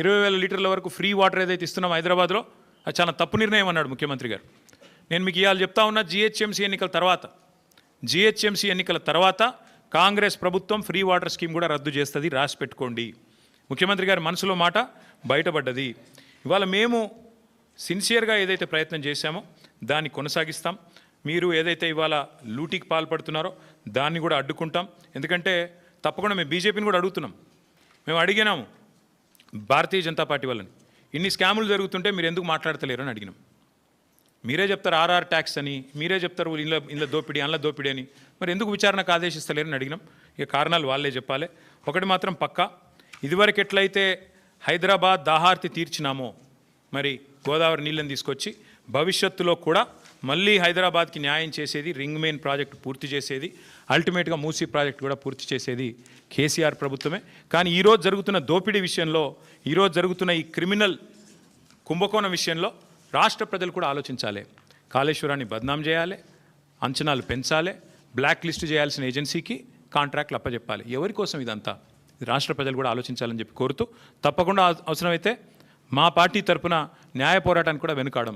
ఇరవై వేల లీటర్ల వరకు ఫ్రీ వాటర్ ఏదైతే ఇస్తున్నాం హైదరాబాద్లో అది చాలా తప్పు నిర్ణయం అన్నాడు ముఖ్యమంత్రి గారు. నేను మీకు ఇవాళ చెప్తా ఉన్నా జిహెచ్ఎంసీ ఎన్నికల తర్వాత జిహెచ్ఎంసీ ఎన్నికల తర్వాత కాంగ్రెస్ ప్రభుత్వం ఫ్రీ వాటర్ స్కీమ్ కూడా రద్దు చేస్తుంది రాసి పెట్టుకోండి. ముఖ్యమంత్రి గారి మనసులో మాట బయటపడ్డది. ఇవాళ మేము సిన్సియర్గా ఏదైతే ప్రయత్నం చేశామో దాన్ని కొనసాగిస్తాం. మీరు ఏదైతే ఇవాళ లూటీకి పాల్పడుతున్నారో దాన్ని కూడా అడ్డుకుంటాం. ఎందుకంటే తప్పకుండా మేము బీజేపీని కూడా అడుగుతున్నాం. మేము అడిగినాము భారతీయ జనతా పార్టీ వాళ్ళని. ఇన్ని స్కాములు జరుగుతుంటే మీరు ఎందుకు మాట్లాడతలేరు అని అడిగినాం. మీరే చెప్తారు ఆర్ఆర్ ట్యాక్స్ అని మీరే చెప్తారు ఇళ్ళ ఇళ్ళ దోపిడీ అందులో దోపిడీ అని. మరి ఎందుకు విచారణకు ఆదేశిస్తలేరని అడిగినాం. ఇక కారణాలు వాళ్ళే చెప్పాలి. ఒకటి మాత్రం పక్కా. ఇదివరకు ఎట్లయితే హైదరాబాద్ దాహార్తి తీర్చినామో మరి గోదావరి నీళ్ళని తీసుకొచ్చి భవిష్యత్తులో కూడా మళ్ళీ హైదరాబాద్కి న్యాయం చేసేది రింగ్ మెయిన్ ప్రాజెక్ట్ పూర్తి చేసేది అల్టిమేట్గా మూసీ ప్రాజెక్ట్ కూడా పూర్తి చేసేది కేసీఆర్ ప్రభుత్వమే. కానీ ఈరోజు జరుగుతున్న దోపిడీ విషయంలో ఈరోజు జరుగుతున్న ఈ క్రిమినల్ కుంభకోణం విషయంలో రాష్ట్ర ప్రజలు కూడా ఆలోచించాలి. కాళేశ్వరాన్ని బద్నాం చేయాలి అంచనాలు పెంచాలి బ్లాక్ లిస్ట్ చేయాల్సిన ఏజెన్సీకి కాంట్రాక్ట్లు అప్పచెప్పాలి ఎవరి కోసం ఇదంతా? రాష్ట్ర ప్రజలు కూడా ఆలోచించాలని చెప్పి కోరుతూ తప్పకుండా అవసరమైతే మా పార్టీ తరపున న్యాయ పోరాటానికి కూడా వెనుకాడం.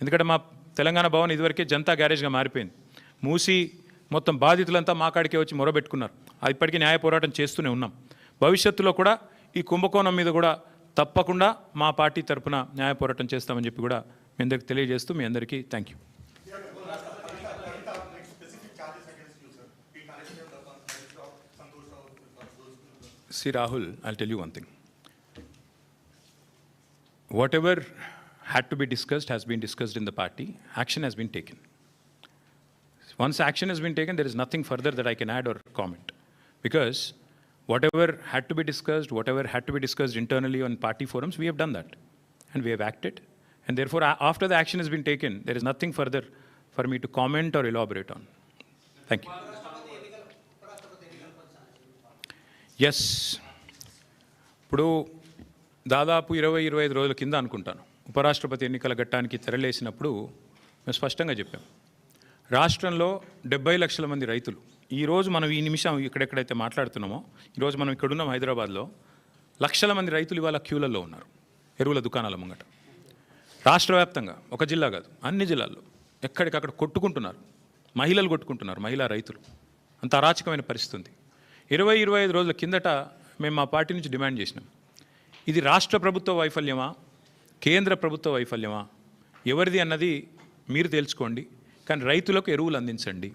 ఎందుకంటే మా తెలంగాణ భవన్ ఇదివరకే జనతా గ్యారేజ్గా మారిపోయింది. మూసి మొత్తం బాధితులంతా మా కాడికే వచ్చి మొరబెట్టుకున్నారు. అది ఇప్పటికీ న్యాయ పోరాటం చేస్తూనే ఉన్నాం. భవిష్యత్తులో కూడా ఈ కుంభకోణం మీద కూడా తప్పకుండా మా పార్టీ తరపున న్యాయ పోరాటం చేస్తామని చెప్పి కూడా మీ అందరికి తెలియజేస్తూ మీ అందరికీ thank you See, Rahul, I'll tell you one thing. Whatever had to be discussed has been discussed in the party. Action has been taken. Once action has been taken, there is nothing further that I can add or comment. Because whatever had to be discussed, whatever had to be discussed internally on party forums, we have done that. And we have acted. And therefore, a- after the action has been taken, there is nothing further for me to comment or elaborate on. Thank you. Yes ఇప్పుడు దాదాపు ఇరవై ఇరవై ఐదు రోజుల కింద అనుకుంటాను ఉపరాష్ట్రపతి ఎన్నికల ఘట్టానికి తెరలేసినప్పుడు మేము స్పష్టంగా చెప్పాం. రాష్ట్రంలో డెబ్బై లక్షల మంది రైతులు ఈరోజు మనం ఈ నిమిషం ఇక్కడెక్కడైతే మాట్లాడుతున్నామో ఈరోజు మనం ఇక్కడున్నాం హైదరాబాద్లో లక్షల మంది రైతులు ఇవాళ క్యూలలో ఉన్నారు ఎరువుల దుకాణాల ముంగట. రాష్ట్ర వ్యాప్తంగా ఒక జిల్లా కాదు అన్ని జిల్లాల్లో ఎక్కడికక్కడ కొట్టుకుంటున్నారు మహిళలు కొట్టుకుంటున్నారు మహిళా రైతులు. అంత అరాచకమైన పరిస్థితి ఉంది ఇరవై ఇరవై ఐదు రోజుల కిందట మేము మా పార్టీ నుంచి డిమాండ్ చేసినాం. ఇది రాష్ట్ర ప్రభుత్వ వైఫల్యమా? కేంద్ర ప్రభుత్వ వైఫల్యమా? ఎవరిది అన్నది మీరు తెలుసుకోండి కానీ రైతులకు ఎరువులు అందించండి.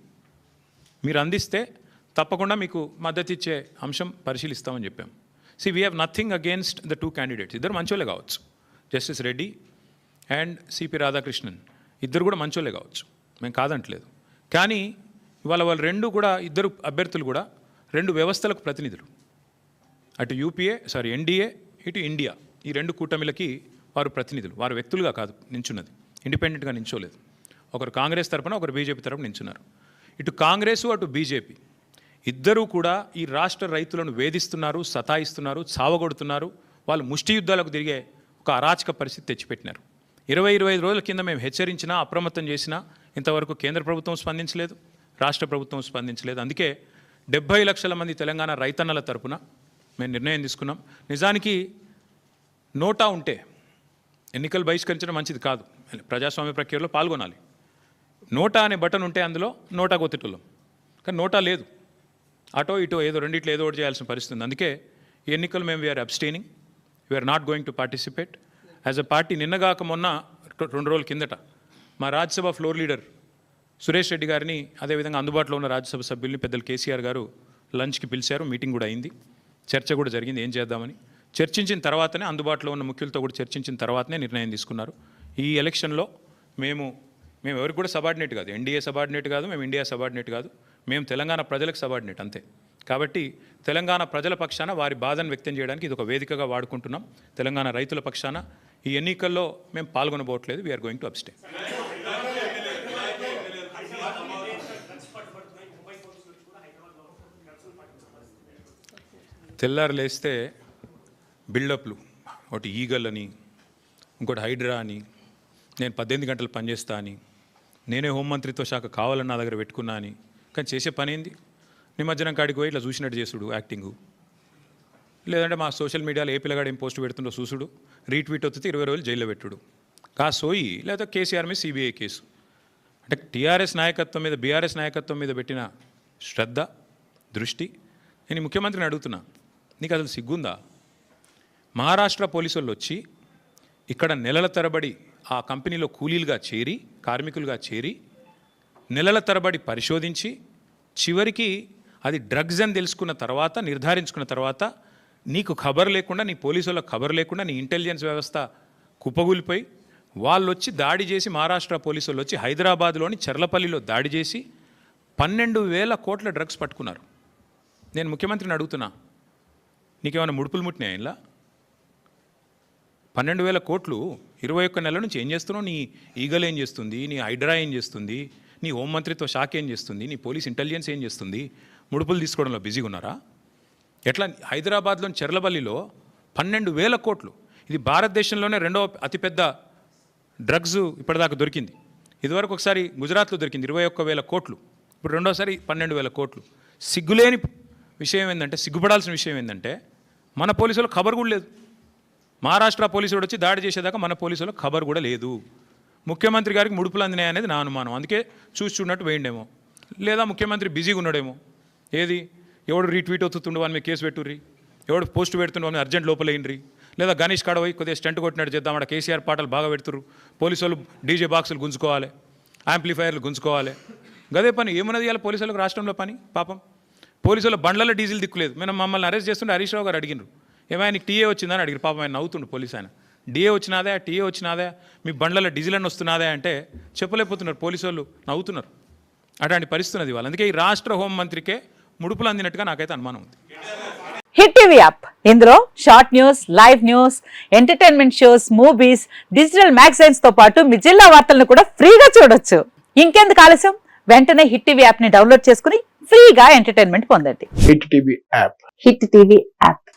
మీరు అందిస్తే తప్పకుండా మీకు మద్దతు ఇచ్చే అంశం పరిశీలిస్తామని చెప్పాం. See we have nothing against the two candidates ఇద్దరు మంచోళ్ళే కావచ్చు. Justice Reddy and C P Radhakrishnan ఇద్దరు కూడా మంచోళ్ళే కావచ్చు. మేము కాదంటలేదు. కానీ ఇవాళ వాళ్ళు రెండు కూడా ఇద్దరు అభ్యర్థులు కూడా రెండు వ్యవస్థలకు ప్రతినిధులు. అటు U P A sorry N D A ఇటు ఇండియా ఈ రెండు కూటమిలకి వారు ప్రతినిధులు వారు వ్యక్తులుగా కాదు నించున్నది. ఇండిపెండెంట్గా నించోలేదు. ఒకరు కాంగ్రెస్ తరపున ఒకరు బీజేపీ తరపున నించున్నారు. ఇటు కాంగ్రెస్ అటు బీజేపీ. ఇద్దరూ కూడా ఈ రాష్ట్ర రైతులను వేధిస్తున్నారు సతాయిస్తున్నారు చావగొడుతున్నారు. వాళ్ళు ముష్టి యుద్ధాలకు తిరిగే ఒక అరాచక పరిస్థితి తెచ్చిపెట్టినారు. ఇరవై ఇరవై ఐదు రోజుల కింద మేము హెచ్చరించినా అప్రమత్తం చేసినా ఇంతవరకు కేంద్ర ప్రభుత్వం స్పందించలేదు రాష్ట్ర ప్రభుత్వం స్పందించలేదు. అందుకే డెబ్బై లక్షల మంది తెలంగాణ రైతన్నల తరపున మేము నిర్ణయం తీసుకున్నాం. నిజానికి నోటా ఉంటే ఎన్నికలు బహిష్కరించడం మంచిది కాదు. ప్రజాస్వామ్య ప్రక్రియలో పాల్గొనాలి. నోటా అనే బటన్ ఉంటే అందులో నోటా కొత్తటోళ్ళం కానీ నోటా లేదు. అటో ఇటో ఏదో రెండిట్లో ఏదో ఒకటి చేయాల్సిన పరిస్థితి ఉంది. అందుకే ఈ ఎన్నికలు మేము we are abstaining we are not going to participate. As a party నిన్నగాక మొన్న రెండు రోజుల కిందట మా రాజ్యసభ ఫ్లోర్ లీడర్ సురేష్ రెడ్డి గారిని అదేవిధంగా అందుబాటులో ఉన్న రాజ్యసభ సభ్యుల్ని పెద్దలు కేసీఆర్ గారు లంచ్కి పిలిచారు. మీటింగ్ కూడా అయింది. చర్చ కూడా జరిగింది. ఏం చేద్దామని. చర్చించిన తర్వాతనే అందుబాటులో ఉన్న ముఖ్యులతో కూడా చర్చించిన తర్వాతనే నిర్ణయం తీసుకున్నారు. ఈ ఎలక్షన్లో మేము మేము ఎవరికి కూడా సబార్డినేట్ కాదు. ఎన్డీఏ సబార్డినేట్ కాదు మేము ఇండియా సబార్డినేట్ కాదు. మేము తెలంగాణ ప్రజలకు సబార్డినేట్ అంతే. కాబట్టి తెలంగాణ ప్రజల పక్షాన వారి బాధను వ్యక్తం చేయడానికి ఇది ఒక వేదికగా వాడుకుంటున్నాం. తెలంగాణ రైతుల పక్షాన ఈ ఎన్నికల్లో మేము పాల్గొనబోట్లేదు we are going to abstain తెల్లారు లేస్తే బిల్డప్లు ఒకటి ఈగల్ అని ఇంకోటి హైడ్రా అని నేను పద్దెనిమిది గంటలు పనిచేస్తా అని నేనే హోంమంత్రిత్వ శాఖ కావాలని నా దగ్గర పెట్టుకున్నా అని కానీ చేసే పని ఏంది? నిమజ్జనం కాడికి పోయి ఇట్లా చూసినట్టు చేసుడు యాక్టింగు. లేదంటే మా సోషల్ మీడియాలో ఏ పిల్లగాడు ఏం పోస్ట్ పెడుతుండో చూసుడు రీట్వీట్ వస్తే ఇరవై రోజులు జైల్లో పెట్టుడు. కా సోయి లేదా కేసీఆర్ మీద సిబిఐ కేసు. అంటే టీఆర్ఎస్ నాయకత్వం మీద బీఆర్ఎస్ నాయకత్వం మీద పెట్టిన శ్రద్ధ దృష్టి నేను ముఖ్యమంత్రిని అడుగుతున్నా. నీకు అసలు సిగ్గుందా? మహారాష్ట్ర పోలీసులు వచ్చి ఇక్కడ నెలల తరబడి ఆ కంపెనీలో కూలీలుగా చేరి కార్మికులుగా చేరి నెలల తరబడి పరిశోధించి చివరికి అది డ్రగ్స్ అని తెలుసుకున్న తర్వాత నిర్ధారించుకున్న తర్వాత నీకు ఖబర్ లేకుండా నీ పోలీసులకు ఖబర్ లేకుండా నీ ఇంటెలిజెన్స్ వ్యవస్థ కుప్పగూలిపోయి వాళ్ళు వచ్చి దాడి చేసి మహారాష్ట్ర పోలీసు వాళ్ళు వచ్చి హైదరాబాద్లోని చెర్లపల్లిలో దాడి చేసి పన్నెండు వేల కోట్ల డ్రగ్స్ పట్టుకున్నారు. నేను ముఖ్యమంత్రిని అడుగుతున్నా నీకేమైనా ముడుపులు ముట్టినాయా ఇలా పన్నెండు వేల కోట్లు ఇరవై ఒక్క నెల నుంచి ఏం చేస్తున్నావు? నీ ఈగల్ ఏం చేస్తుంది? నీ హైడ్రా ఏం చేస్తుంది? నీ హోంమంత్రిత్వ శాఖ ఏం చేస్తుంది? నీ పోలీస్ ఇంటెలిజెన్స్ ఏం చేస్తుంది? ముడుపులు తీసుకోవడంలో బిజీగా ఉన్నారా? ఎట్లా హైదరాబాద్లోని చెర్లపల్లిలో పన్నెండు వేల కోట్లు. ఇది భారతదేశంలోనే రెండవ అతిపెద్ద డ్రగ్స్ ఇప్పటిదాకా దొరికింది. ఇదివరకు ఒకసారి గుజరాత్లో దొరికింది ఇరవై ఒక్క వేల కోట్లు. ఇప్పుడు రెండోసారి పన్నెండు వేల కోట్లు. సిగ్గులేని విషయం ఏంటంటే సిగ్గుపడాల్సిన విషయం ఏంటంటే మన పోలీసులకు ఖబర్ కూడా లేదు. మహారాష్ట్ర పోలీసుడు వచ్చి దాడి చేసేదాకా మన పోలీసులకు ఖబర్ కూడా లేదు. ముఖ్యమంత్రి గారికి ముడుపులు అందినాయి అనేది నా అనుమానం. అందుకే చూసి చూడనట్టు వేయండేమో. లేదా ముఖ్యమంత్రి బిజీగా ఉన్నాడేమో. ఏది? ఎవడు రీట్వీట్ అవుతుండు అని మీద కేసు పెట్టుర్రి? ఎవడు పోస్ట్ పెడుతుండో అని అర్జెంట్ లోపలేయండి లేదా గణేష్ కాడపోయి కొద్దిగా స్టంట్ కొట్టినట్టు చేద్దాం అక్కడ కేసీఆర్ పాటలు బాగా పెడుతురు పోలీసు వాళ్ళు డీజే బాక్సులు గుంజుకోవాలి యాంప్లిఫైర్లు గుంజుకోవాలి. గదే పని? ఏమున్నది ఇవాళ పోలీసులకు రాష్ట్రంలో పని? పాపం. పోలీసుల బండ్లలో డీజిల్ దిక్కులేదు. మేము మమ్మల్ని అరెస్ట్ చేస్తుంటే హరీష్ రావు గారు అడిగినారు ఏమైనా టీఏ వచ్చిందని అడిగారు. పాపం ఆయన నవ్వుతుండు పోలీస్ ఆయన. డిఏ వచ్చినాదే టీఏ వచ్చినాదే మీ బండ్లలో డీజిల్ అని వస్తున్నాదే అంటే చెప్పలేకపోతున్నారు పోలీసు వాళ్ళు నవ్వుతున్నారు. అట్లాంటి పరిస్థితి ఉన్నది వాళ్ళు అందుకే ఈ రాష్ట్ర హోంమంత్రికే ముడుపులు అందినట్టుగా నాకైతే అనుమానం ఉంది. Hit TV app. ఇందులో short news live news entertainment shows movies digital మ్యాగజైన్స్తో పాటు మీ జిల్లా వార్తలను కూడా ఫ్రీగా చూడొచ్చు. ఇంకెందుకు ఆలస్యం? వెంటనే హిట్ టీవీ యాప్ని డౌన్లోడ్ చేసుకుని ఫ్రీగా ఎంటర్టైన్మెంట్ పొందండి. Hit TV app. Hit TV app.